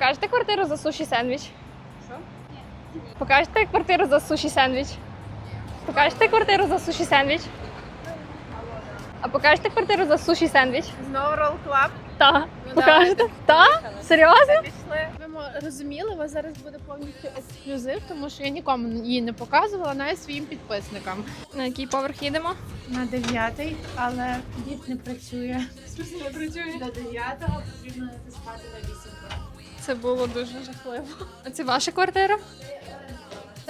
Покажете квартиру за суші сендвіч? Що? Покажете квартиру за суші сендвіч? Покажете квартиру за суші сендвіч? А покажете квартиру за суші сендвіч? Знову Roll клаб? Так. Ну, Покажете? Так? Серйозно? Пішли. Ви розуміли, у вас зараз буде повністю ексклюзив, тому що я нікому її не показувала, навіть своїм підписникам. На який поверх їдемо? На дев'ятий, але ліфт не працює. Не працює. До дев'ятого потрібно натискати на вісімку. Це було дуже жахливо. А це ваша квартира?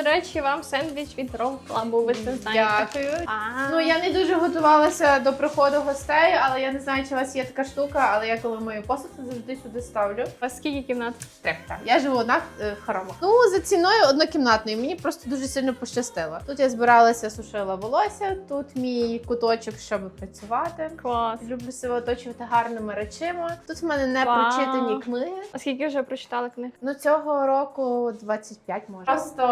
До речі, вам сендвіч від Roll Club, ви це знаєте. Дякую. А, Ну я не дуже готувалася до приходу гостей, але я не знаю, чи у вас є така штука, але я коли мою посуд завжди сюди ставлю. У вас скільки кімнат? Так. Я живу одна е, в хоромах. Ну, за ціною однокімнатної. Мені просто дуже сильно пощастило. Тут я збиралася, сушила волосся, тут мій куточок, щоб працювати. Клас. Люблю себе оточувати гарними речима. Тут в мене не Вау. прочитані книги. А скільки вже прочитали книг? Ну цього року 25 може. Просто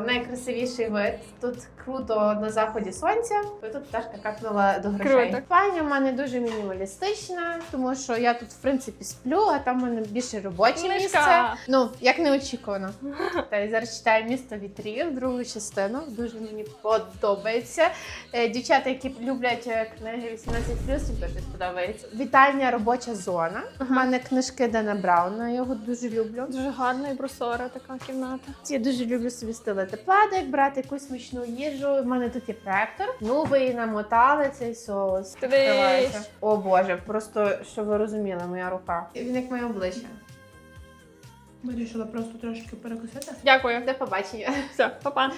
найкрасивіший вид. Тут круто на заході сонця. Тут пташка капнула до грошей. Круто. Спальня в мене дуже мінімалістична, тому що я тут в принципі сплю, а там в мене більше робоче Книжка. місце. Ну як неочікувано. Та я зараз читаю місто вітрів, другу частину. Дуже мені подобається. Е, Дівчата, які люблять е, книги 18+, їм теж сподобається. Вітальня робоча зона. У мене книжки Дена Брауна, я його дуже люблю. Дуже гарна і прозора така кімната. Я дуже люблю собі пледик, брати якусь смачну їжу. У мене тут є проектор. Ну, ви і намотали цей соус. Ти О Боже, просто щоб ви розуміли, моя рука. Він як моє обличчя. Вирішила просто трошки перекусити. Дякую. До побачення. Все, па-па.